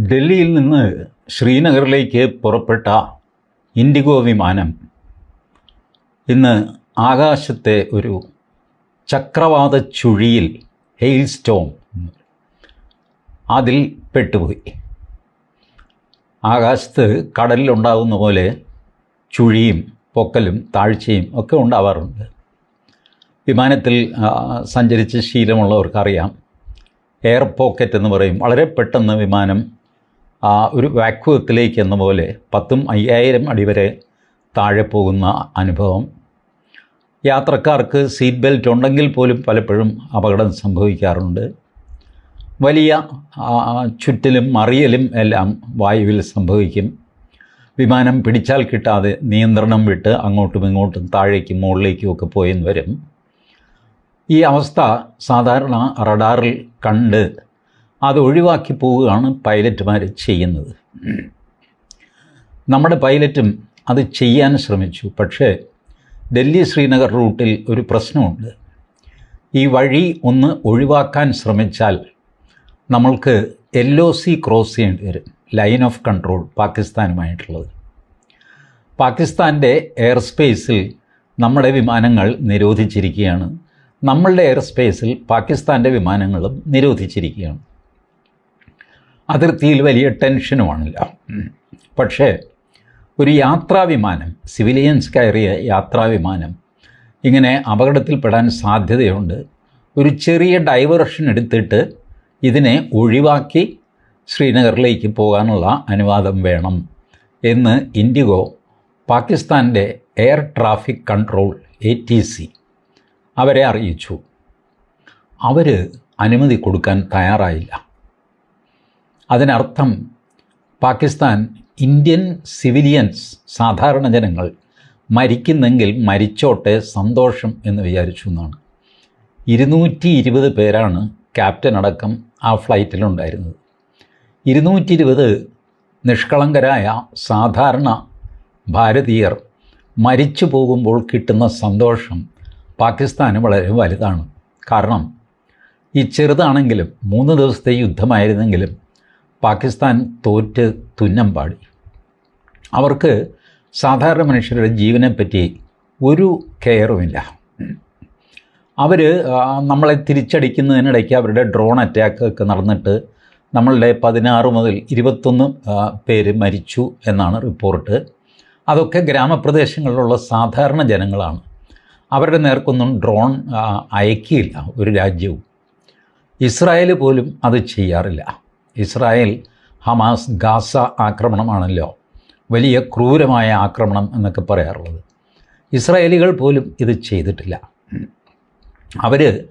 ഡൽഹിയിൽ നിന്ന് ശ്രീനഗറിലേക്ക് പുറപ്പെട്ട ഇൻഡിഗോ വിമാനം ഇന്ന് ആകാശത്തെ ഒരു ചക്രവാത ചുഴിയിൽ ഹെയിൽ സ്റ്റോം അതിൽ പെട്ടുപോയി. ആകാശത്ത് കടലിലുണ്ടാകുന്ന പോലെ ചുഴിയും പൊക്കലും താഴ്ചയും ഒക്കെ ഉണ്ടാവാറുണ്ട്. വിമാനത്തിൽ സഞ്ചരിച്ച ശീലമുള്ളവർക്കറിയാം. എയർ പോക്കറ്റ് എന്ന് പറയും. വളരെ പെട്ടെന്ന് വിമാനം ആ ഒരു വാക്വത്തിലേക്ക് എന്ന പോലെ പത്തും അയ്യായിരം അടി വരെ താഴെ പോകുന്ന അനുഭവം. യാത്രക്കാർക്ക് സീറ്റ് ബെൽറ്റ് ഉണ്ടെങ്കിൽ പോലും പലപ്പോഴും അപകടം സംഭവിക്കാറുണ്ട്. വലിയ ചുറ്റലും മറിയലും എല്ലാം വായുവിൽ സംഭവിക്കും. വിമാനം പിടിച്ചാൽ കിട്ടാതെ നിയന്ത്രണം വിട്ട് അങ്ങോട്ടും ഇങ്ങോട്ടും താഴേക്കും മുകളിലേക്കും ഒക്കെ പോയെന്ന് വരും. ഈ അവസ്ഥ സാധാരണ റഡാറിൽ കണ്ട് അത് ഒഴിവാക്കി പോവുകയാണ് പൈലറ്റുമാർ ചെയ്യുന്നത്. നമ്മുടെ പൈലറ്റും അത് ചെയ്യാൻ ശ്രമിച്ചു. പക്ഷേ ഡൽഹി ശ്രീനഗർ റൂട്ടിൽ ഒരു പ്രശ്നമുണ്ട്. ഈ വഴി ഒന്ന് ഒഴിവാക്കാൻ ശ്രമിച്ചാൽ നമ്മൾക്ക് എൽ ഒ സി ക്രോസ് ചെയ്യേണ്ടി വരും. ലൈൻ ഓഫ് കൺട്രോൾ പാകിസ്ഥാനുമായിട്ടുള്ളത്. പാകിസ്ഥാന്റെ എയർ സ്പേസിൽ നമ്മുടെ വിമാനങ്ങൾ നിരോധിച്ചിരിക്കുകയാണ്. നമ്മളുടെ എയർ സ്പേസിൽ പാകിസ്ഥാന്റെ വിമാനങ്ങളും നിരോധിച്ചിരിക്കുകയാണ്. അതിർത്തിയിൽ വലിയ ടെൻഷനുമാണില്ല. പക്ഷേ ഒരു യാത്രാവിമാനം സിവിലിയൻസ് കയറിയ യാത്രാവിമാനം ഇങ്ങനെ അപകടത്തിൽപ്പെടാൻ സാധ്യതയുണ്ട്. ഒരു ചെറിയ ഡൈവേർഷൻ എടുത്തിട്ട് ഇതിനെ ഒഴിവാക്കി ശ്രീനഗറിലേക്ക് പോകാനുള്ള അനുവാദം വേണം എന്ന് ഇൻഡിഗോ പാകിസ്ഥാന്റെ air traffic control A T C അവരെ അറിയിച്ചു. അവർ അനുമതി കൊടുക്കാൻ തയ്യാറായില്ല. അതിനർത്ഥം പാകിസ്ഥാൻ ഇന്ത്യൻ സിവിലിയൻസ് സാധാരണ ജനങ്ങൾ മരിക്കുന്നെങ്കിൽ മരിച്ചോട്ടെ സന്തോഷം എന്ന് വിചാരിച്ചു എന്നാണ്. ഇരുന്നൂറ്റി ഇരുപത് പേരാണ് ക്യാപ്റ്റൻ അടക്കം ആ ഫ്ലൈറ്റിലുണ്ടായിരുന്നത്. ഇരുന്നൂറ്റി ഇരുപത് നിഷ്കളങ്കരായ സാധാരണ ഭാരതീയർ മരിച്ചു പോകുമ്പോൾ കിട്ടുന്ന സന്തോഷം പാകിസ്ഥാന് വളരെ വലുതാണ്. കാരണം ഈ ചെറുതാണെങ്കിലും മൂന്ന് ദിവസത്തെ യുദ്ധമായിരുന്നെങ്കിലും പാകിസ്ഥാൻ തോറ്റ് തുന്നം പാടി. അവർക്ക് സാധാരണ മനുഷ്യരുടെ ജീവനെപ്പറ്റി ഒരു കെയറുമില്ല. അവർ നമ്മളെ തിരിച്ചടിക്കുന്നതിനിടയ്ക്ക് അവരുടെ ഡ്രോൺ അറ്റാക്ക് ഒക്കെ നടന്നിട്ട് നമ്മളുടെ പതിനാറ് മുതൽ ഇരുപത്തൊന്ന് പേര് മരിച്ചു എന്നാണ് റിപ്പോർട്ട്. അതൊക്കെ ഗ്രാമപ്രദേശങ്ങളിലുള്ള സാധാരണ ജനങ്ങളാണ്. അവരുടെ നേർക്കൊന്നും ഡ്രോൺ അയക്കിയില്ല ഒരു രാജ്യവും. ഇസ്രായേൽ പോലും അത് ചെയ്യാറില്ല. ഇസ്രായേൽ ഹമാസ് ഗാസ ആക്രമണമാണല്ലോ. വലിയ ക്രൂരമായ ആക്രമണം എന്നൊക്കെ പറയാറുള്ളത്. ഇസ്രായേലികൾ പോലും ഇത് ചെയ്തിട്ടില്ല. അവർ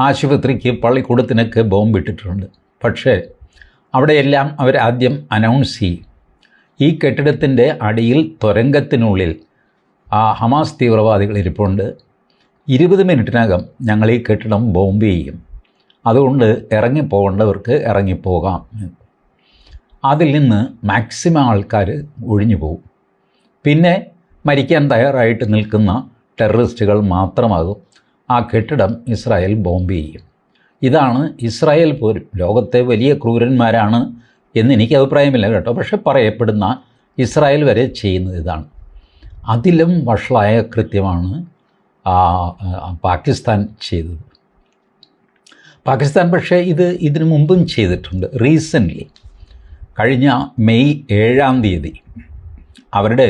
ആശുപത്രിക്ക് പള്ളിക്കൂടത്തിനൊക്കെ ബോംബിട്ടിട്ടുണ്ട് പക്ഷേ അവിടെയെല്ലാം ആദ്യം അനൗൺസ് ചെയ്യും. ഈ കെട്ടിടത്തിന്റെ അടിയിൽ തുരങ്കത്തിനുള്ളിൽ ആ ഹമാസ് തീവ്രവാദികൾ ഇരിപ്പുണ്ട്. ഇരുപത് മിനിറ്റിനകം ഞങ്ങൾ ഈ കെട്ടിടം ബോംബ് ചെയ്യും. അതുകൊണ്ട് ഇറങ്ങിപ്പോകേണ്ടവർക്ക് ഇറങ്ങിപ്പോകാം. അതിൽ നിന്ന് മാക്സിമം ആൾക്കാർ ഒഴിഞ്ഞു പോകും. പിന്നെ മരിക്കാൻ തയ്യാറായിട്ട് നിൽക്കുന്ന ടെററിസ്റ്റുകൾ മാത്രമാകും. ആ കെട്ടിടം ഇസ്രായേൽ ബോംബ് ചെയ്യും. ഇതാണ് ഇസ്രായേൽ പോലും ലോകത്തെ വലിയ ക്രൂരന്മാരാണ് എന്ന് എനിക്ക് അഭിപ്രായമില്ല കേട്ടോ. പക്ഷെ പറയപ്പെടുന്ന ഇസ്രായേൽ വരെ ചെയ്യുന്നത് ഇതാണ്. അതിലും വഷളായ കൃത്യമാണ് പാകിസ്ഥാൻ ചെയ്തത്. പാകിസ്ഥാൻ പക്ഷേ ഇത് ഇതിനു മുമ്പും ചെയ്തിട്ടുണ്ട്. റീസെന്റ്ലി കഴിഞ്ഞ മെയ് ഏഴാം തീയതി അവരുടെ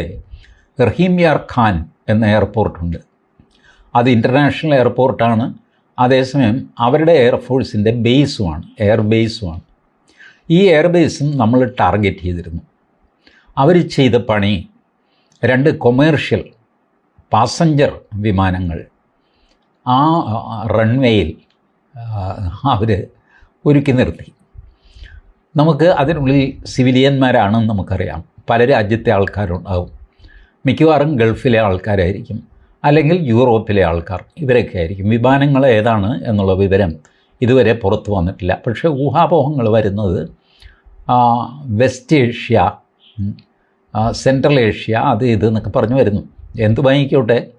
റഹീംയാർ ഖാൻ എന്ന എയർപോർട്ടുണ്ട്. അത് ഇന്റർനാഷണൽ എയർപോർട്ടാണ്. അതേസമയം അവരുടെ എയർഫോഴ്സിന്റെ ബേസുമാണ് എയർ ബേസുമാണ് ഈ എയർ ബേസും നമ്മൾ ടാർഗറ്റ് ചെയ്തിരുന്നു. അവർ ചെയ്ത പണി രണ്ട് കൊമേർഷ്യൽ പാസഞ്ചർ വിമാനങ്ങൾ ആ റൺവേയിൽ അവർ ഒരുക്കി നിർത്തി. നമുക്ക് അതിനുള്ളിൽ സിവിലിയന്മാരാണെന്ന് നമുക്കറിയാം. പല രാജ്യത്തെ ആൾക്കാരുണ്ടാവും. മിക്കവാറും ഗൾഫിലെ ആൾക്കാരായിരിക്കും. അല്ലെങ്കിൽ യൂറോപ്പിലെ ആൾക്കാർ. ഇവരൊക്കെ ആയിരിക്കും. വിമാനങ്ങൾ ഏതാണ് എന്നുള്ള വിവരം ഇതുവരെ പുറത്തു വന്നിട്ടില്ല. പക്ഷേ ഊഹാപോഹങ്ങൾ വരുന്നത് വെസ്റ്റ് ഏഷ്യ സെൻട്രൽ ഏഷ്യ അത് ഇത് എന്നൊക്കെ പറഞ്ഞു വരുന്നു. എന്ത് വാങ്ങിക്കോട്ടെ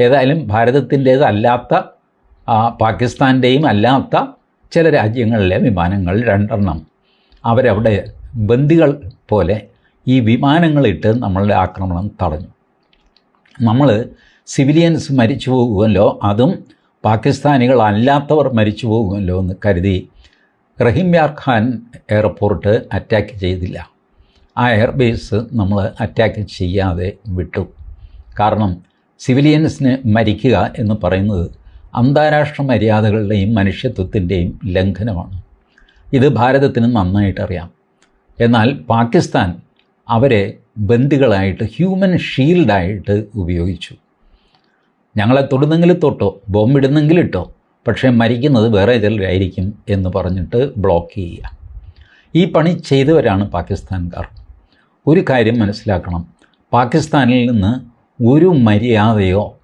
ഏതായാലും ഭാരതത്തിന്റേതല്ലാത്ത പാകിസ്ഥാന്റെയും അല്ലാത്ത ചില രാജ്യങ്ങളിലെ വിമാനങ്ങൾ രണ്ടെണ്ണം. അവരവിടെ ബന്ദികൾ പോലെ ഈ വിമാനങ്ങളിട്ട് നമ്മളുടെ ആക്രമണം തടഞ്ഞു. നമ്മൾ സിവിലിയൻസ് മരിച്ചു പോകുമല്ലോ അതും പാകിസ്ഥാനികൾ അല്ലാത്തവർ മരിച്ചു പോകുമല്ലോ എന്ന് കരുതി റഹിംയാർ ഖാൻ എയർപോർട്ട് അറ്റാക്ക് ചെയ്തില്ല. ആ എയർബേസ് നമ്മൾ അറ്റാക്ക് ചെയ്യാതെ വിട്ടു. കാരണം സിവിലിയൻസിന് മരിക്കുക എന്ന് പറയുന്നത് അന്താരാഷ്ട്ര മര്യാദകളുടെയും മനുഷ്യത്വത്തിന്റെയും ലംഘനമാണ്. ഇത് ഭാരതത്തിന് നന്നായിട്ടറിയാം. എന്നാൽ പാകിസ്ഥാൻ അവരെ ബന്ദികളായിട്ട് ഹ്യൂമൻ ഷീൽഡായിട്ട് ഉപയോഗിച്ചു. ഞങ്ങളെ തൊടുന്നെങ്കിൽ തൊട്ടോ ബോംബിടുന്നെങ്കിൽ ഇട്ടോ പക്ഷേ മരിക്കുന്നത് വേറെ ചിലരായിരിക്കും എന്ന് പറഞ്ഞിട്ട് ബ്ലോക്ക് ചെയ്യുക. ഈ പണി ചെയ്തവരാണ് പാകിസ്ഥാൻകാർ. ഒരു കാര്യം മനസ്സിലാക്കണം. പാകിസ്ഥാനിൽ നിന്ന് ഒരു മര്യാദയോ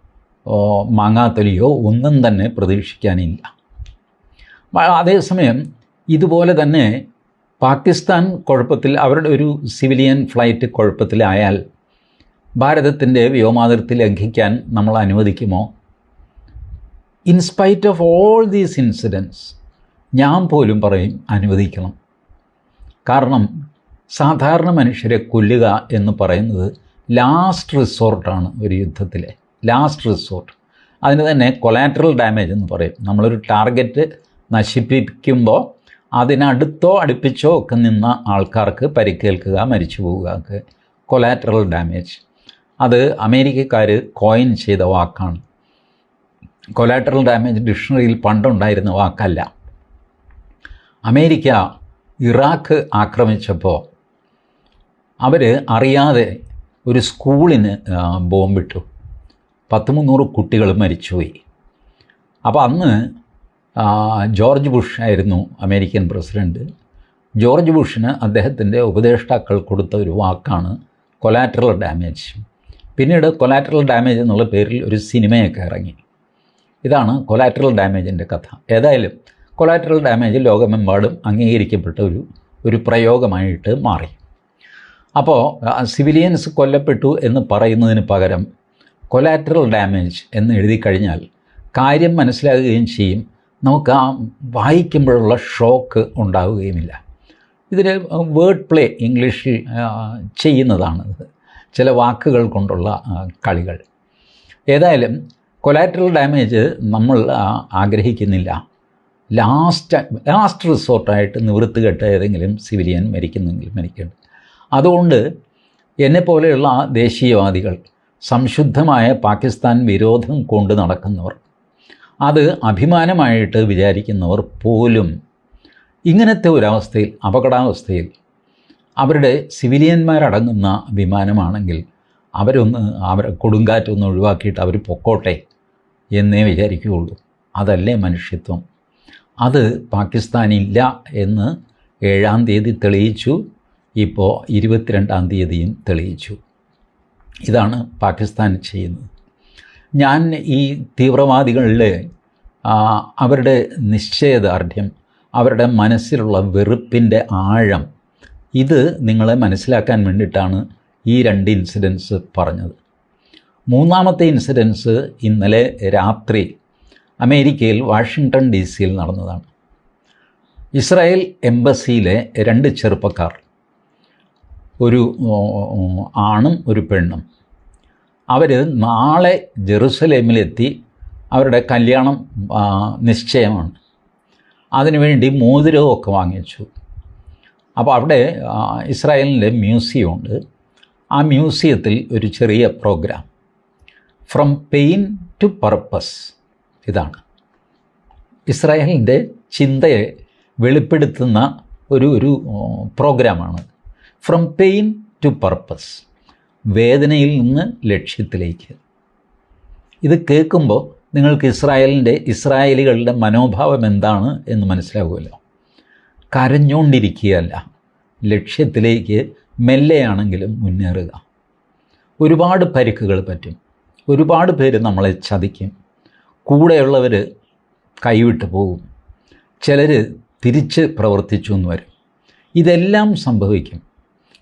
മാങ്ങാത്തൊലിയോ ഒന്നും തന്നെ പ്രതീക്ഷിക്കാനില്ല. അതേസമയം ഇതുപോലെ തന്നെ പാകിസ്ഥാൻ കുഴപ്പത്തിൽ അവരുടെ ഒരു സിവിലിയൻ ഫ്ലൈറ്റ് കുഴപ്പത്തിലായാൽ ഭാരതത്തിന്റെ വ്യോമാതിർത്തി ലംഘിക്കാൻ നമ്മൾ അനുവദിക്കുമോ? In spite of all these incidents ഞാൻ പോലും പറയും അനുവദിക്കണം. കാരണം സാധാരണ മനുഷ്യരെ കൊല്ലുക എന്ന് പറയുന്നത് ലാസ്റ്റ് റിസോർട്ടാണ് ഒരു യുദ്ധത്തിലെ. Last resort. അതിന് തന്നെ കൊലാറ്ററൽ ഡാമേജ് എന്ന് പറയും. നമ്മളൊരു ടാർഗറ്റ് നശിപ്പിക്കുമ്പോൾ അതിനടുത്തോ അടുപ്പിച്ചോ ഒക്കെ നിന്ന ആൾക്കാർക്ക് പരിക്കേൽക്കുക മരിച്ചു പോവുക കൊലാറ്ററൽ ഡാമേജ്. അത് അമേരിക്കക്കാർ കോയിൻ ചെയ്ത വാക്കാണ്. കൊലാറ്ററൽ ഡാമേജ് ഡിക്ഷണറിയിൽ പണ്ടുണ്ടായിരുന്ന വാക്കല്ല. അമേരിക്ക ഇറാഖ് ആക്രമിച്ചപ്പോൾ അവർ അറിയാതെ ഒരു സ്കൂളിന് ബോംബിട്ടു. പത്ത് മുന്നൂറ് കുട്ടികൾ മരിച്ചുപോയി. അപ്പോൾ അന്ന് ജോർജ് ബുഷ് ആയിരുന്നു അമേരിക്കൻ പ്രസിഡന്റ് ജോർജ് ബുഷിന് അദ്ദേഹത്തിന്റെ ഉപദേഷ്ടാക്കൾ കൊടുത്ത ഒരു വാക്കാണ് കൊലാറ്ററൽ ഡാമേജ്. പിന്നീട് കൊലാറ്ററൽ ഡാമേജ് എന്നുള്ള പേരിൽ ഒരു സിനിമയൊക്കെ ഇറങ്ങി. ഇതാണ് കൊലാറ്ററൽ ഡാമേജിന്റെ കഥ. ഏതായാലും കൊലാറ്ററൽ ഡാമേജ് ലോകമെമ്പാടും അംഗീകരിക്കപ്പെട്ട ഒരു ഒരു പ്രയോഗമായിട്ട് മാറി. അപ്പോൾ സിവിലിയൻസ് കൊല്ലപ്പെട്ടു എന്ന് പറയുന്നതിന് പകരം കൊലാറ്ററൽ ഡാമേജ് എന്ന് എഴുതി കഴിഞ്ഞാൽ കാര്യം മനസ്സിലാകുകയും ചെയ്യും. നമുക്ക് ആ വായിക്കുമ്പോഴുള്ള ഷോക്ക് ഉണ്ടാവുകയുമില്ല. ഇതിൽ വേർഡ് പ്ലേ ഇംഗ്ലീഷിൽ ചെയ്യുന്നതാണ്. ചില വാക്കുകൾ കൊണ്ടുള്ള കളികൾ. ഏതായാലും കൊലാറ്ററൽ ഡാമേജ് നമ്മൾ ആഗ്രഹിക്കുന്നില്ല. ലാസ്റ്റ് ലാസ്റ്റ് റിസോർട്ടായിട്ട് നിവൃത്തുകെട്ട ഏതെങ്കിലും സിവിലിയൻ മരിക്കുന്നെങ്കിൽ മരിക്കേണ്ടത് അതുകൊണ്ട് എന്നെപ്പോലെയുള്ള ദേശീയവാദികൾ സംശുദ്ധമായ പാകിസ്ഥാൻ വിരോധം കൊണ്ട് നടക്കുന്നവർ. അത് അഭിമാനമായിട്ട് വിചാരിക്കുന്നവർ പോലും ഇങ്ങനത്തെ ഒരവസ്ഥയിൽ അപകടാവസ്ഥയിൽ അവരുടെ സിവിലിയന്മാരടങ്ങുന്ന വിമാനമാണെങ്കിൽ അവരൊന്ന് അവരെ കൊടുങ്കാറ്റൊന്ന് ഒഴിവാക്കിയിട്ട് അവർ പൊക്കോട്ടെ എന്നേ വിചാരിക്കുകയുള്ളൂ. അതല്ലേ മനുഷ്യത്വം? അത് പാകിസ്ഥാനില്ല എന്ന് ഏഴാം തീയതി തെളിയിച്ചു. ഇപ്പോൾ ഇരുപത്തിരണ്ടാം തീയതിയും തെളിയിച്ചു. ഇതാണ് പാകിസ്ഥാൻ ചെയ്യുന്നത്. ഞാൻ ഈ തീവ്രവാദികളിലെ അവരുടെ നിശ്ചയദാർഢ്യം അവരുടെ മനസ്സിലുള്ള വെറുപ്പിന്റെ ആഴം ഇത് നിങ്ങളെ മനസ്സിലാക്കാൻ വേണ്ടിയിട്ടാണ് ഈ രണ്ട് ഇൻസിഡൻസ് പറഞ്ഞത്. മൂന്നാമത്തെ ഇൻസിഡൻസ് ഇന്നലെ രാത്രി അമേരിക്കയിൽ വാഷിങ്ടൺ ഡി സിയിൽ നടന്നതാണ്. ഇസ്രായേൽ എംബസിയിലെ രണ്ട് ചെറുപ്പക്കാർ ഒരു ആണും ഒരു പെണ്ണും. അവർ നാളെ ജെറുസലേമിലെത്തി അവരുടെ കല്യാണം നിശ്ചയമാണ്. അതിനുവേണ്ടി മോതിരവുമൊക്കെ വാങ്ങിച്ചു. അപ്പോൾ അവിടെ ഇസ്രായേലിന്റെ മ്യൂസിയം ഉണ്ട് ആ മ്യൂസിയത്തിൽ ഒരു ചെറിയ program. From pain to purpose ഇതാണ്. ഇസ്രായേലിന്റെ ചിന്തയെ വെളിപ്പെടുത്തുന്ന ഒരു ഒരു പ്രോഗ്രാമാണ്. ഫ്രം പെയിൻ ടു പർപ്പസ് വേദനയിൽ നിന്ന് ലക്ഷ്യത്തിലേക്ക്. ഇത് കേൾക്കുമ്പോൾ നിങ്ങൾക്ക് ഇസ്രായേലിന്റെ ഇസ്രായേലികളുടെ മനോഭാവം എന്താണ് എന്ന് മനസ്സിലാവുമല്ലോ. കരഞ്ഞുകൊണ്ടിരിക്കുകയല്ല. ലക്ഷ്യത്തിലേക്ക് മെല്ലെയാണെങ്കിലും മുന്നേറുക. ഒരുപാട് പരിക്കുകൾ പറ്റും. ഒരുപാട് പേര് നമ്മളെ ചതിക്കും. കൂടെയുള്ളവർ കൈവിട്ട് പോകും. ചിലർ തിരിച്ച് പ്രവർത്തിച്ചു എന്ന് വരും. ഇതെല്ലാം സംഭവിക്കും.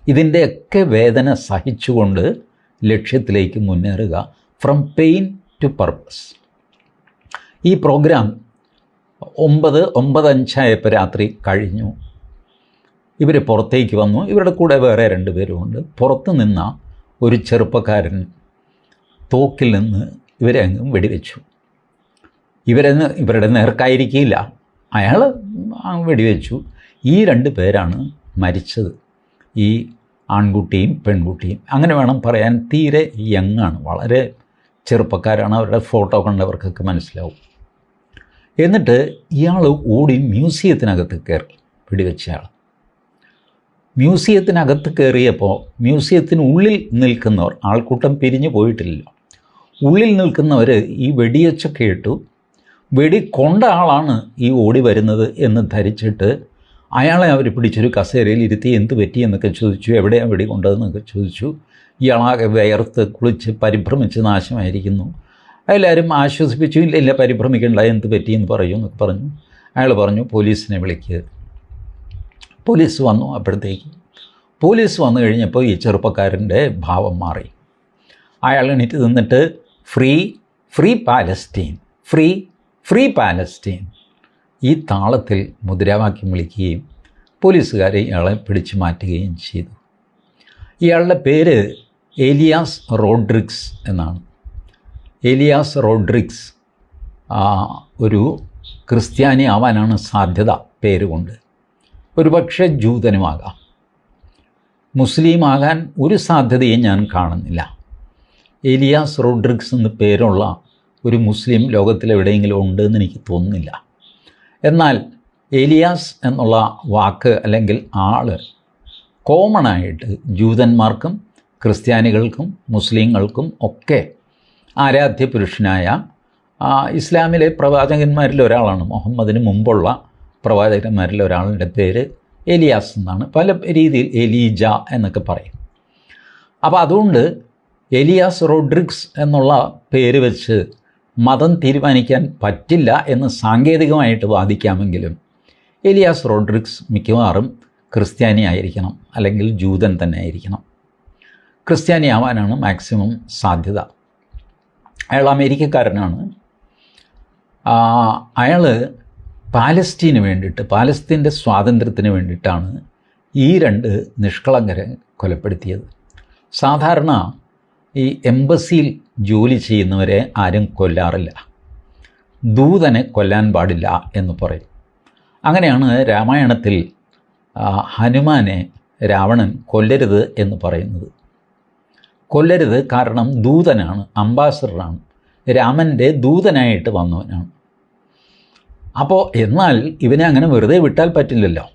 ഇതിന്റെയൊക്കെ വേദന സഹിച്ചുകൊണ്ട് ലക്ഷ്യത്തിലേക്ക് മുന്നേറുക. ഫ്രം പെയിൻ ടു പർപ്പസ് ഈ പ്രോഗ്രാം ഒമ്പത് ഒമ്പത് അഞ്ചായപ്പോൾ രാത്രി കഴിഞ്ഞു. ഇവർ പുറത്തേക്ക് വന്നു. ഇവരുടെ കൂടെ വേറെ രണ്ട് പേരുമുണ്ട്. പുറത്ത് നിന്ന ഒരു ചെറുപ്പക്കാരൻ തോക്കിൽ നിന്ന് ഇവരെ അങ്ങ് വെടിവെച്ചു. ഇവരെ ഇവരുടെ നേർക്കായിരിക്കില്ല. അയാൾ വെടിവെച്ചു. ഈ രണ്ട് പേരാണ് മരിച്ചത്. ഈ ആൺകുട്ടിയും പെൺകുട്ടിയും. അങ്ങനെ വേണം പറയാൻ തീരെ യങ്ങാണ് വളരെ ചെറുപ്പക്കാരാണ്. അവരുടെ ഫോട്ടോ കണ്ടവർക്കൊക്കെ മനസ്സിലാവും. എന്നിട്ട് ഇയാൾ ഓടി മ്യൂസിയത്തിനകത്ത് കയറി വെടിവെച്ചയാൾ മ്യൂസിയത്തിനകത്ത് കയറിയപ്പോൾ മ്യൂസിയത്തിനുള്ളിൽ നിൽക്കുന്നവർ ആൾക്കൂട്ടം പിരിഞ്ഞു പോയിട്ടില്ലല്ലോ. ഉള്ളിൽ നിൽക്കുന്നവർ ഈ വെടിയൊച്ച കേട്ടു. വെടി കൊണ്ട ആളാണ് ഈ ഓടി വരുന്നത് എന്ന് ധരിച്ചിട്ട് അയാളെ അവർ പിടിച്ചൊരു കസേരയിൽ ഇരുത്തി എന്ത് പറ്റി എന്നൊക്കെ ചോദിച്ചു എവിടെയാണ് വെടി കൊണ്ടതെന്നൊക്കെ ചോദിച്ചു. ഇയാളാകെ വിയർത്ത് കുളിച്ച് പരിഭ്രമിച്ച് നാശമായിരിക്കുന്നു. എല്ലാവരും ആശ്വസിപ്പിച്ചു ഇല്ല ഇല്ല പരിഭ്രമിക്കേണ്ട എന്ത് പറ്റിയെന്ന് പറയൂ എന്നൊക്കെ പറഞ്ഞു. അയാൾ പറഞ്ഞു പോലീസിനെ വിളിക്കുക പോലീസ് വന്നു അപ്പോഴത്തേക്ക്. പോലീസ് വന്നു കഴിഞ്ഞപ്പോൾ ഈ ചെറുപ്പക്കാരന്റെ ഭാവം മാറി. അയാൾ എണീറ്റ് നിന്നിട്ട് free free Palestine free free Palestine. ഈ താളത്തിൽ മുദ്രാവാക്യം വിളിക്കുകയും പോലീസുകാരെ ഇയാളെ പിടിച്ചു മാറ്റുകയും ചെയ്തു. ഇയാളുടെ പേര് ഏലിയാസ് റോഡ്രിക്സ് എന്നാണ്. ഏലിയാസ് റോഡ്രിക്സ് ഒരു ക്രിസ്ത്യാനി ആവാനാണ് സാധ്യത പേരുകൊണ്ട് ഒരുപക്ഷെ ജൂതനുമാകാം. മുസ്ലിം ആകാൻ ഒരു സാധ്യതയും ഞാൻ കാണുന്നില്ല. ഏലിയാസ് റോഡ്രിക്സ് എന്ന് പേരുള്ള ഒരു മുസ്ലിം ലോകത്തിലെവിടെയെങ്കിലും ഉണ്ടെന്ന് എനിക്ക് തോന്നുന്നില്ല. എന്നാൽ ഏലിയാസ് എന്നുള്ള വാക്ക് അല്ലെങ്കിൽ ആൾ കോമണായിട്ട് ജൂതന്മാർക്കും ക്രിസ്ത്യാനികൾക്കും മുസ്ലിങ്ങൾക്കും ഒക്കെ ആരാധ്യ പുരുഷനായ ഇസ്ലാമിലെ പ്രവാചകന്മാരിൽ ഒരാളാണ്. മുഹമ്മദിന് മുമ്പുള്ള പ്രവാചകന്മാരിൽ ഒരാളുടെ പേര് എലിയാസ് എന്നാണ്. പല രീതിയിൽ എലീജ എന്നൊക്കെ പറയും. അപ്പോൾ അതുകൊണ്ട് എലിയാസ് റോഡ്രിക്സ് എന്നുള്ള പേര് വെച്ച് മതം തീരുമാനിക്കാൻ പറ്റില്ല എന്ന് സാങ്കേതികമായിട്ട് വാദിക്കാമെങ്കിലും എലിയാസ് റോഡ്രിക്സ് മിക്കവാറും ക്രിസ്ത്യാനി ആയിരിക്കണം അല്ലെങ്കിൽ ജൂതൻ തന്നെ ആയിരിക്കണം. ക്രിസ്ത്യാനി ആവാനാണ് മാക്സിമം സാധ്യത. അയാൾ അമേരിക്കക്കാരനാണ്. അയാൾ പാലസ്തീന് വേണ്ടിയിട്ട് പാലസ്തീന്റെ സ്വാതന്ത്ര്യത്തിന് വേണ്ടിയിട്ടാണ് ഈ രണ്ട് നിഷ്കളങ്കരെ കൊലപ്പെടുത്തിയത്. സാധാരണ ഈ എംബസിയിൽ ജോലി ചെയ്യുന്നവരെ ആരും കൊല്ലാറില്ല. ദൂതനെ കൊല്ലാൻ പാടില്ല എന്ന് പറയും. അങ്ങനെയാണ് രാമായണത്തിൽ ഹനുമാനെ രാവണൻ കൊല്ലരുത് എന്ന് പറയുന്നത്. കൊല്ലരുത് കാരണം ദൂതനാണ് അംബാസഡറാണ്. രാമന്റെ ദൂതനായിട്ട് വന്നവനാണ്. അപ്പോൾ എന്നാൽ ഇവനെ അങ്ങനെ വെറുതെ വിട്ടാൽ പറ്റില്ലല്ലോ.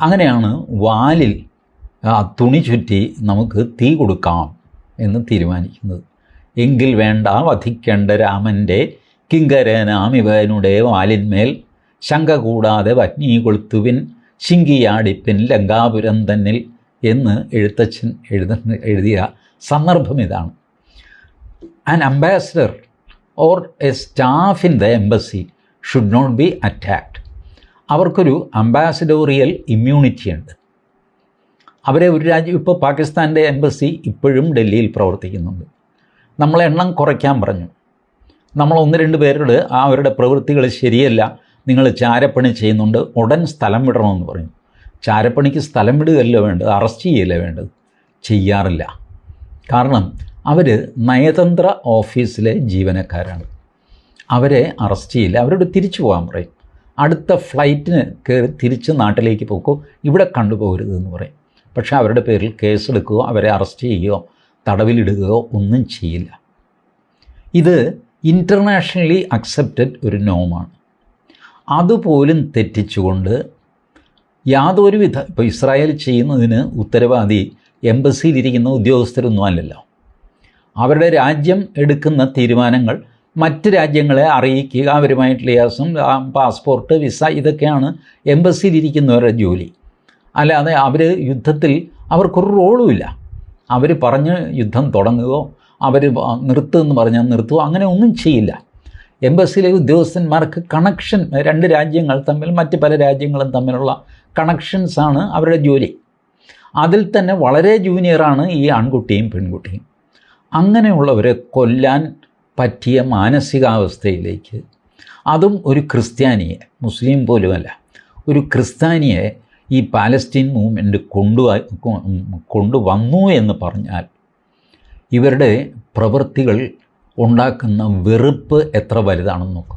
അങ്ങനെയാണ് വാലിൽ തുണി ചുറ്റി നമുക്ക് തീ കൊടുക്കാം എന്ന് തീരുമാനിക്കുന്നത്. എങ്കിൽ വേണ്ട വധിക്കേണ്ട രാമന്റെ കിങ്കരനാമിവനുടെ വാലിന്മേൽ ശങ്ക കൂടാതെ വജ്ഞി കൊളുത്തുവിൻ ശിങ്കിയാടിപ്പിൻ ലങ്കാപുരം തന്നിൽ എന്ന് എഴുത്തച്ഛൻ എഴുതുന്ന എഴുതിയ സന്ദർഭം ഇതാണ്. An ambassador or a staff in the embassy should not be attacked അവർക്കൊരു അംബാസഡോറിയൽ ഇമ്മ്യൂണിറ്റി ഉണ്ട്. അവരെ ഒരു രാജ്യം ഇപ്പോൾ പാകിസ്ഥാന്റെ എംബസി ഇപ്പോഴും ഡൽഹിയിൽ പ്രവർത്തിക്കുന്നുണ്ട്. നമ്മളെ എണ്ണം കുറയ്ക്കാൻ പറഞ്ഞു. നമ്മൾ ഒന്ന് രണ്ട് പേരോട് ആ അവരുടെ പ്രവൃത്തികൾ ശരിയല്ല. നിങ്ങൾ ചാരപ്പണി ചെയ്യുന്നുണ്ട്. ഉടൻ സ്ഥലം വിടണമെന്ന് പറഞ്ഞു. ചാരപ്പണിക്ക് സ്ഥലം വിടുകയല്ല വേണ്ടത്. അറസ്റ്റ് ചെയ്യല്ലേ വേണ്ടത്? ചെയ്യാറില്ല. കാരണം അവർ നയതന്ത്ര ഓഫീസിലെ ജീവനക്കാരാണ്. അവരെ അറസ്റ്റ് ചെയ്യില്ല. അവരോട് തിരിച്ചു പോകാൻ പറയും. അടുത്ത ഫ്ലൈറ്റിന് കയറി തിരിച്ച് നാട്ടിലേക്ക് പോക്കോ. ഇവിടെ കണ്ടുപോകരുതെന്ന് പറയും. പക്ഷേ അവരുടെ പേരിൽ കേസെടുക്കുകയോ അവരെ അറസ്റ്റ് ചെയ്യുകയോ തടവിലിടുകയോ ഒന്നും ചെയ്യില്ല. ഇത് ഇന്റർനാഷണലി അക്സെപ്റ്റഡ് ഒരു നോമാണ് അതുപോലും തെറ്റിച്ചുകൊണ്ട് യാതൊരുവിധ ഇപ്പോൾ ഇസ്രായേൽ ചെയ്യുന്നതിന് ഉത്തരവാദി എംബസിയിലിരിക്കുന്ന ഉദ്യോഗസ്ഥരൊന്നും അല്ലല്ലോ. അവരുടെ രാജ്യം എടുക്കുന്ന തീരുമാനങ്ങൾ മറ്റ് രാജ്യങ്ങളെ അറിയിക്കുക അവരുമായിട്ട് ലിയാസും പാസ്പോർട്ട് വിസ ഇതൊക്കെയാണ് എംബസിയിലിരിക്കുന്നവരുടെ ജോലി. അല്ലാതെ അവർ യുദ്ധത്തിൽ അവർക്കൊരു റോളുമില്ല അവർ പറഞ്ഞ് യുദ്ധം തുടങ്ങുകയോ അവർ നിർത്തുമെന്ന് പറഞ്ഞാൽ നിർത്തുകയോ അങ്ങനെ ഒന്നും ചെയ്യില്ല. എംബസിയിലെ ഉദ്യോഗസ്ഥന്മാർക്ക് കണക്ഷൻ രണ്ട് രാജ്യങ്ങൾ തമ്മിൽ മറ്റ് പല രാജ്യങ്ങളും തമ്മിലുള്ള കണക്ഷൻസാണ് അവരുടെ ജോലി. അതിൽ തന്നെ വളരെ ജൂനിയറാണ് ഈ ആൺകുട്ടിയും പെൺകുട്ടിയും. അങ്ങനെയുള്ളവരെ കൊല്ലാൻ പറ്റിയ മാനസികാവസ്ഥയിലേക്ക്. അതും ഒരു ക്രിസ്ത്യാനിയെ മുസ്ലിം പോലുമല്ല ഒരു ക്രിസ്ത്യാനിയെ ഈ പാലസ്റ്റീൻ മൂവ്മെന്റ് കൊണ്ടു കൊണ്ടുവന്നു എന്ന് പറഞ്ഞാൽ ഇവരുടെ പ്രവൃത്തികൾ ഉണ്ടാക്കുന്ന വെറുപ്പ് എത്ര വലുതാണെന്ന് നോക്കും.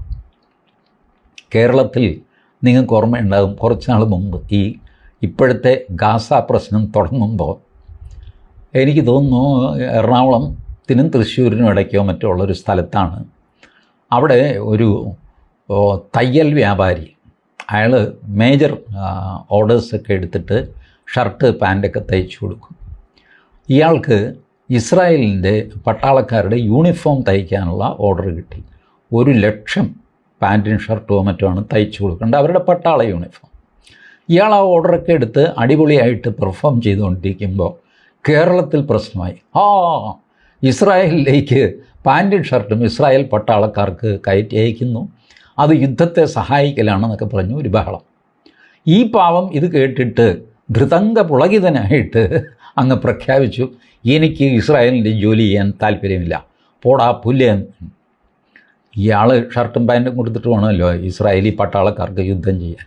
കേരളത്തിൽ നിങ്ങൾക്ക് ഓർമ്മയുണ്ടാകും കുറച്ച് നാൾ മുമ്പ് ഈ ഇപ്പോഴത്തെ ഗാസ പ്രശ്നം തുടങ്ങുമ്പോൾ എനിക്ക് തോന്നുന്നു എറണാകുളത്തിനും തൃശ്ശൂരിനും ഇടയ്ക്കോ മറ്റോ ഉള്ളൊരു സ്ഥലത്താണ് അവിടെ ഒരു തയ്യൽ വ്യാപാരി അയാൾ മേജർ ഓർഡേഴ്സൊക്കെ എടുത്തിട്ട് ഷർട്ട് പാന്റൊക്കെ തയ്ച്ചു കൊടുക്കും. ഇയാൾക്ക് ഇസ്രായേലിന്റെ പട്ടാളക്കാരുടെ യൂണിഫോം തയ്ക്കാനുള്ള ഓർഡർ കിട്ടി. ഒരു ലക്ഷം പാന്റും ഷർട്ടോ മറ്റോ ആണ് തയ്ച്ചു കൊടുക്കേണ്ടത്. അവരുടെ പട്ടാള യൂണിഫോം ഇയാൾ ആ ഓർഡറൊക്കെ എടുത്ത് അടിപൊളിയായിട്ട് പെർഫോം ചെയ്തുകൊണ്ടിരിക്കുമ്പോൾ കേരളത്തിൽ പ്രശ്നമായി. ആ ഇസ്രായേലിലേക്ക് പാന്റും ഷർട്ടും ഇസ്രായേൽ പട്ടാളക്കാർക്ക് കയറ്റി അയക്കുന്നു. അത് യുദ്ധത്തെ സഹായിക്കലാണെന്നൊക്കെ പറഞ്ഞു ഒരു ബഹളം. ഈ പാവം ഇത് കേട്ടിട്ട് ധൃതംഗ പുളകിതനായിട്ട് അങ്ങ് പ്രഖ്യാപിച്ചു എനിക്ക് ഇസ്രായേലിന്റെ ജോലി ചെയ്യാൻ താല്പര്യമില്ല. പോടാ പുല്ല്. ഇയാൾ ഷർട്ടും പാന്റും കൊടുത്തിട്ട് വേണമല്ലോ ഇസ്രായേലി പട്ടാളക്കാർക്ക് യുദ്ധം ചെയ്യാൻ.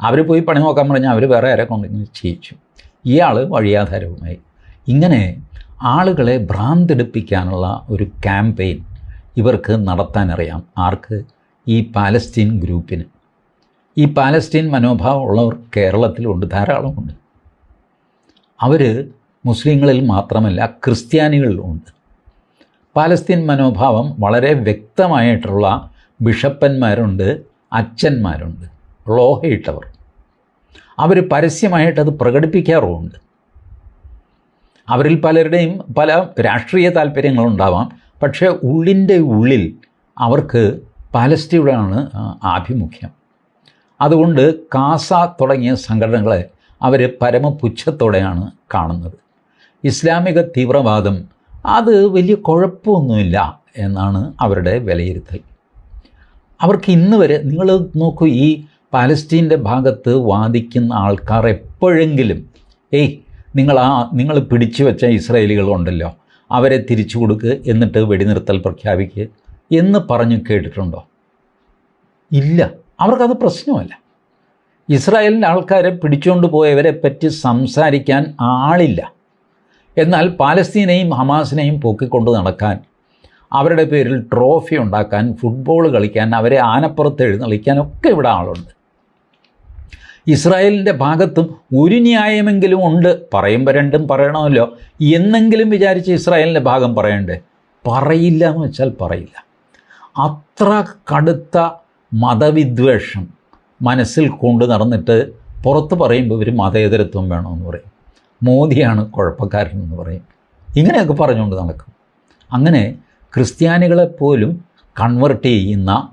അവർ പോയി പണി നോക്കാൻ പറഞ്ഞാൽ അവർ വേറെ ആരെ കൊണ്ടിങ്ങനെ ചെയ്യിച്ചു. ഇയാൾ വഴിയാധാരവുമായി. ഇങ്ങനെ ആളുകളെ ഭ്രാന്തെടുപ്പിക്കാനുള്ള ഒരു ക്യാമ്പയിൻ ഇവർക്ക് നടത്താനറിയാം. ആർക്ക്? ഈ പാലസ്തീൻ ഗ്രൂപ്പിന്. ഈ പാലസ്തീൻ മനോഭാവമുള്ളവർ കേരളത്തിലുണ്ട് ധാരാളമുണ്ട്. അവർ മുസ്ലിങ്ങളിൽ മാത്രമല്ല ക്രിസ്ത്യാനികളിലുമുണ്ട് പാലസ്തീൻ മനോഭാവം വളരെ വ്യക്തമായിട്ടുള്ള ബിഷപ്പന്മാരുണ്ട് അച്ഛന്മാരുണ്ട് ലോഹയിട്ടവർ. അവർ പരസ്യമായിട്ടത് പ്രകടിപ്പിക്കാറുമുണ്ട്. അവരിൽ പലരുടെയും പല രാഷ്ട്രീയ താല്പര്യങ്ങളുണ്ടാവാം പക്ഷേ ഉള്ളിന്റെ ഉള്ളിൽ അവർക്ക് പാലസ്തീനോടാണ് ആഭിമുഖ്യം. അതുകൊണ്ട് കാസ തുടങ്ങിയ സംഘടനകളെ അവർ പരമപുച്ഛത്തോടെയാണ് കാണുന്നത്. ഇസ്ലാമിക തീവ്രവാദം അത് വലിയ കുഴപ്പമൊന്നുമില്ല എന്നാണ് അവരുടെ വിലയിരുത്തൽ. അവർക്ക് ഇന്ന് വരെ നിങ്ങൾ നോക്കൂ ഈ പാലസ്റ്റീന്റെ ഭാഗത്ത് വാദിക്കുന്ന ആൾക്കാർ എപ്പോഴെങ്കിലും ഏയ് നിങ്ങൾ ആ നിങ്ങൾ പിടിച്ചു വെച്ച ഇസ്രായേലികളുണ്ടല്ലോ അവരെ തിരിച്ചു കൊടുക്കുക എന്നിട്ട് വെടിനിർത്തൽ പ്രഖ്യാപിക്കുക. എന്ന് പറഞ്ഞു കേട്ടിട്ടുണ്ടോ? ഇല്ല. അവർക്കത് പ്രശ്നമല്ല. ഇസ്രായേലിന്റെ ആൾക്കാരെ പിടിച്ചുകൊണ്ട് പോയവരെ പറ്റി സംസാരിക്കാൻ ആളില്ല. എന്നാൽ പാലസ്തീനെയും ഹമാസിനെയും പൊക്കിക്കൊണ്ട് നടക്കാൻ അവരുടെ പേരിൽ ട്രോഫി ഉണ്ടാക്കാൻ ഫുട്ബോൾ കളിക്കാൻ അവരെ ആനപ്പുറത്ത് എഴുന്നള്ളിക്കാൻ ഒക്കെ ഇവിടെ ആളുണ്ട്. ഇസ്രായേലിന്റെ ഭാഗത്തും ഒരു ന്യായമെങ്കിലും ഉണ്ട്. പറയുമ്പോൾ രണ്ടും പറയണമല്ലോ. എന്നെങ്കിലും വിചാരിച്ച് ഇസ്രായേലിന്റെ ഭാഗം പറയണ്ടേ? പറയില്ല എന്ന് വെച്ചാൽ പറയില്ല. അത്ര കടുത്ത മതവിദ്വേഷം മനസ്സിൽ കൊണ്ടു നടന്നിട്ട് പുറത്ത് പറയുമ്പോൾ ഇവർ മതേതരത്വം വേണമെന്ന് പറയും. മോദിയാണ് കുഴപ്പക്കാരൻ എന്ന് പറയും. ഇങ്ങനെയൊക്കെ പറഞ്ഞുകൊണ്ട് നടക്കും. അങ്ങനെ ക്രിസ്ത്യാനികളെപ്പോലും കൺവെർട്ട് ചെയ്യുന്ന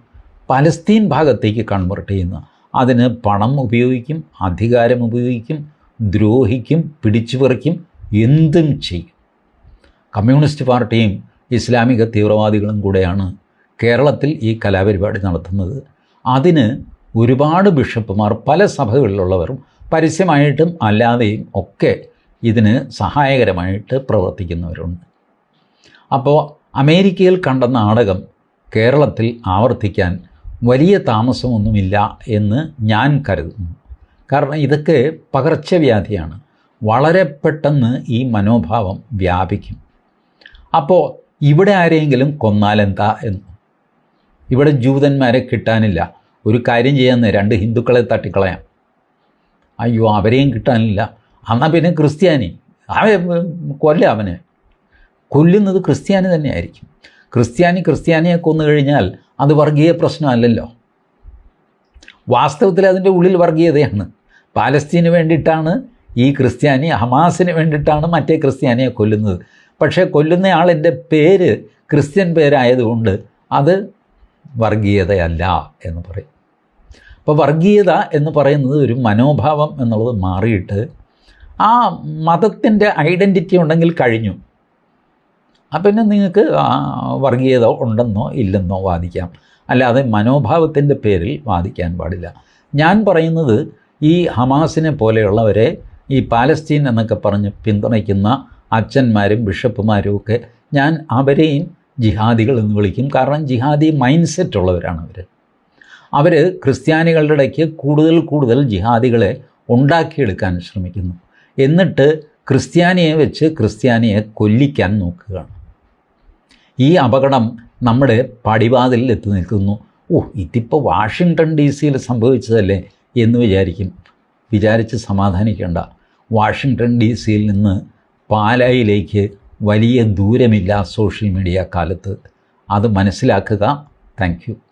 പലസ്തീൻ ഭാഗത്തേക്ക് കൺവെർട്ട് ചെയ്യുന്ന അതിന് പണം ഉപയോഗിക്കും അധികാരം ഉപയോഗിക്കും ദ്രോഹിക്കും പിടിച്ചു പറിക്കും എന്തും ചെയ്യും. കമ്മ്യൂണിസ്റ്റ് പാർട്ടിയും ഇസ്ലാമിക തീവ്രവാദികളും കൂടെയാണ് കേരളത്തിൽ ഈ കലാപരിപാടി നടത്തുന്നത്. അതിന് ഒരുപാട് ബിഷപ്പുമാർ പല സഭകളിലുള്ളവരും പരസ്യമായിട്ടും അല്ലാതെയും ഒക്കെ ഇതിന് സഹായകരമായിട്ട് പ്രവർത്തിക്കുന്നവരുണ്ട്. അപ്പോൾ അമേരിക്കയിൽ കണ്ട നാടകം കേരളത്തിൽ ആവർത്തിക്കാൻ വലിയ താമസമൊന്നുമില്ല എന്ന് ഞാൻ കരുതുന്നു. കാരണം ഇതൊക്കെ പകർച്ചവ്യാധിയാണ്. വളരെ പെട്ടെന്ന് ഈ മനോഭാവം വ്യാപിക്കും. അപ്പോൾ ഇവിടെ ആരെങ്കിലും കൊന്നാലെന്താ എന്ന് ഇവിടെ ജൂതന്മാരെ കിട്ടാനില്ല. ഒരു കാര്യം ചെയ്യാന്ന് രണ്ട് ഹിന്ദുക്കളെ തട്ടിക്കളയാം. അയ്യോ അവരെയും കിട്ടാനില്ല. എന്നാൽ പിന്നെ ക്രിസ്ത്യാനി. അവൻ കൊല്ല അവനെ. കൊല്ലുന്നത് ക്രിസ്ത്യാനി തന്നെയായിരിക്കും. ക്രിസ്ത്യാനി ക്രിസ്ത്യാനിയെ കൊന്നു കഴിഞ്ഞാൽ അത് വർഗീയ പ്രശ്നമല്ലല്ലോ. വാസ്തവത്തിൽ അതിന്റെ ഉള്ളിൽ വർഗീയതയാണ്. പാലസ്തീന് വേണ്ടിയിട്ടാണ് ഈ ക്രിസ്ത്യാനി ഹമാസിന് വേണ്ടിയിട്ടാണ് മറ്റേ ക്രിസ്ത്യാനിയെ കൊല്ലുന്നത്. പക്ഷേ കൊല്ലുന്നയാളിന്റെ പേര് ക്രിസ്ത്യൻ പേരായതുകൊണ്ട് അത് വർഗീയതയല്ല എന്ന് പറയും. അപ്പോൾ വർഗീയത എന്ന് പറയുന്നത് ഒരു മനോഭാവം എന്നുള്ളത് മാറിയിട്ട് ആ മതത്തിന്റെ ഐഡന്റിറ്റി ഉണ്ടെങ്കിൽ കഴിഞ്ഞു. അപ്പം പിന്നെ നിങ്ങൾക്ക് വർഗീയത ഉണ്ടെന്നോ ഇല്ലെന്നോ വാദിക്കാം. അല്ലാതെ മനോഭാവത്തിന്റെ പേരിൽ വാദിക്കാൻ പാടില്ല. ഞാൻ പറയുന്നത് ഈ ഹമാസിനെ പോലെയുള്ളവരെ ഈ പാലസ്തീൻ എന്നൊക്കെ പറഞ്ഞ് പിന്തുണയ്ക്കുന്ന അച്ഛന്മാരും ബിഷപ്പുമാരും ഒക്കെ ഞാൻ അവരെയും ജിഹാദികൾ എന്ന് വിളിക്കും. കാരണം ജിഹാദി മൈൻഡ് സെറ്റ് ഉള്ളവരാണ് അവർ അവർ ക്രിസ്ത്യാനികളുടെ ഇടയ്ക്ക് കൂടുതൽ കൂടുതൽ ജിഹാദികളെ ഉണ്ടാക്കിയെടുക്കാൻ ശ്രമിക്കുന്നു. എന്നിട്ട് ക്രിസ്ത്യാനിയെ വെച്ച് ക്രിസ്ത്യാനിയെ കൊല്ലിക്കാൻ നോക്കുകയാണ്. ഈ അപകടം നമ്മുടെ പടിവാതിലിൽ എത്തി നിൽക്കുന്നു. ഓ ഇതിപ്പോൾ വാഷിങ്ടൺ ഡി സിയിൽ സംഭവിച്ചതല്ലേ എന്ന് വിചാരിക്കും. വിചാരിച്ച് സമാധാനിക്കേണ്ട. വാഷിങ്ടൺ ഡി സിയിൽ നിന്ന് പാലായിലേക്ക് വലിയ ദൂരമില്ല സോഷ്യൽ മീഡിയ കാലത്ത്. അത് മനസ്സിലാക്കുക. താങ്ക്